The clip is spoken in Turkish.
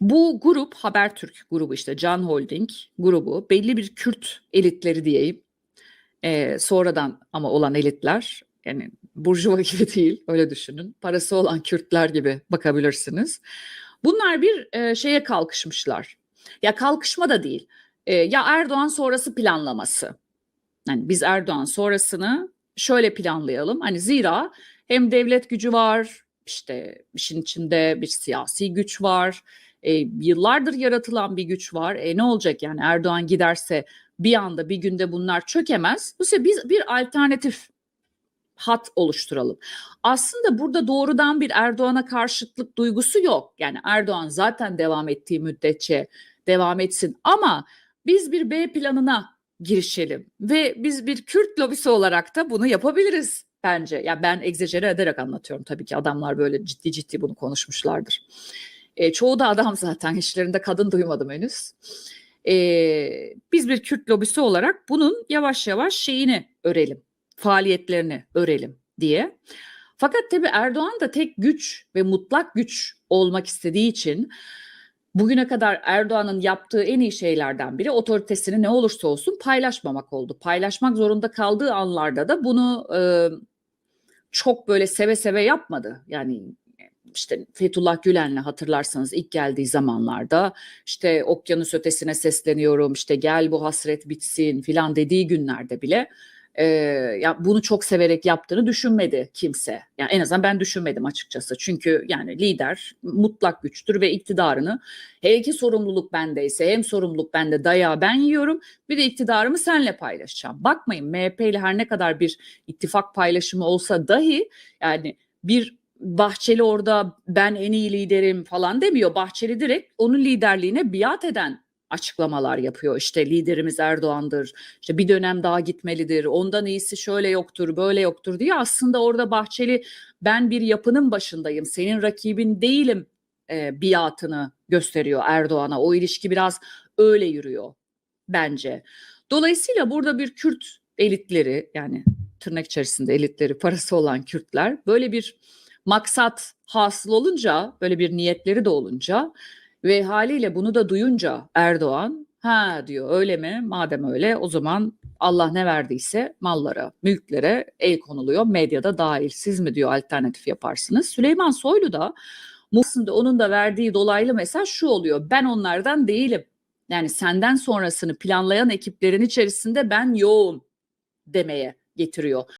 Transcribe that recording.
Bu grup Habertürk grubu işte Can Holding grubu belli bir Kürt elitleri diyeyim. Ee, sonradan ama olan elitler yani burjuva gibi değil öyle düşünün. Parası olan Kürtler gibi bakabilirsiniz. Bunlar bir e, şeye kalkışmışlar. Ya kalkışma da değil. E, ya Erdoğan sonrası planlaması. Yani biz Erdoğan sonrasını şöyle planlayalım. Hani zira hem devlet gücü var, işte işin içinde bir siyasi güç var. E, yıllardır yaratılan bir güç var. E, ne olacak yani Erdoğan giderse bir anda bir günde bunlar çökemez. Sefer biz bir alternatif hat oluşturalım. Aslında burada doğrudan bir Erdoğan'a karşıtlık duygusu yok. Yani Erdoğan zaten devam ettiği müddetçe devam etsin ama biz bir B planına girişelim ve biz bir Kürt lobisi olarak da bunu yapabiliriz bence. Ya ben egzajere ederek anlatıyorum tabii ki adamlar böyle ciddi ciddi bunu konuşmuşlardır. E, çoğu da adam zaten hiçlerinde kadın duymadım henüz. E, biz bir Kürt lobisi olarak bunun yavaş yavaş şeyini örelim, faaliyetlerini örelim diye. Fakat tabii Erdoğan da tek güç ve mutlak güç olmak istediği için bugüne kadar Erdoğan'ın yaptığı en iyi şeylerden biri otoritesini ne olursa olsun paylaşmamak oldu. Paylaşmak zorunda kaldığı anlarda da bunu e, çok böyle seve seve yapmadı. Yani işte Fethullah Gülen'le hatırlarsanız ilk geldiği zamanlarda işte okyanus ötesine sesleniyorum işte gel bu hasret bitsin filan dediği günlerde bile e, ya bunu çok severek yaptığını düşünmedi kimse. Yani en azından ben düşünmedim açıkçası. Çünkü yani lider mutlak güçtür ve iktidarını hele ki sorumluluk bendeyse hem sorumluluk bende dayağı ben yiyorum bir de iktidarımı senle paylaşacağım. Bakmayın MHP ile her ne kadar bir ittifak paylaşımı olsa dahi yani bir Bahçeli orada ben en iyi liderim falan demiyor. Bahçeli direkt onun liderliğine biat eden açıklamalar yapıyor. İşte liderimiz Erdoğan'dır. İşte bir dönem daha gitmelidir. Ondan iyisi şöyle yoktur, böyle yoktur diye aslında orada Bahçeli ben bir yapının başındayım. Senin rakibin değilim e, biatını gösteriyor Erdoğan'a. O ilişki biraz öyle yürüyor bence. Dolayısıyla burada bir Kürt elitleri yani tırnak içerisinde elitleri parası olan Kürtler böyle bir maksat hasıl olunca böyle bir niyetleri de olunca ve haliyle bunu da duyunca Erdoğan ha diyor öyle mi madem öyle o zaman Allah ne verdiyse mallara, mülklere el konuluyor. Medyada dahil siz mi diyor alternatif yaparsınız. Süleyman Soylu da aslında onun da verdiği dolaylı mesaj şu oluyor. Ben onlardan değilim. Yani senden sonrasını planlayan ekiplerin içerisinde ben yoğum demeye getiriyor.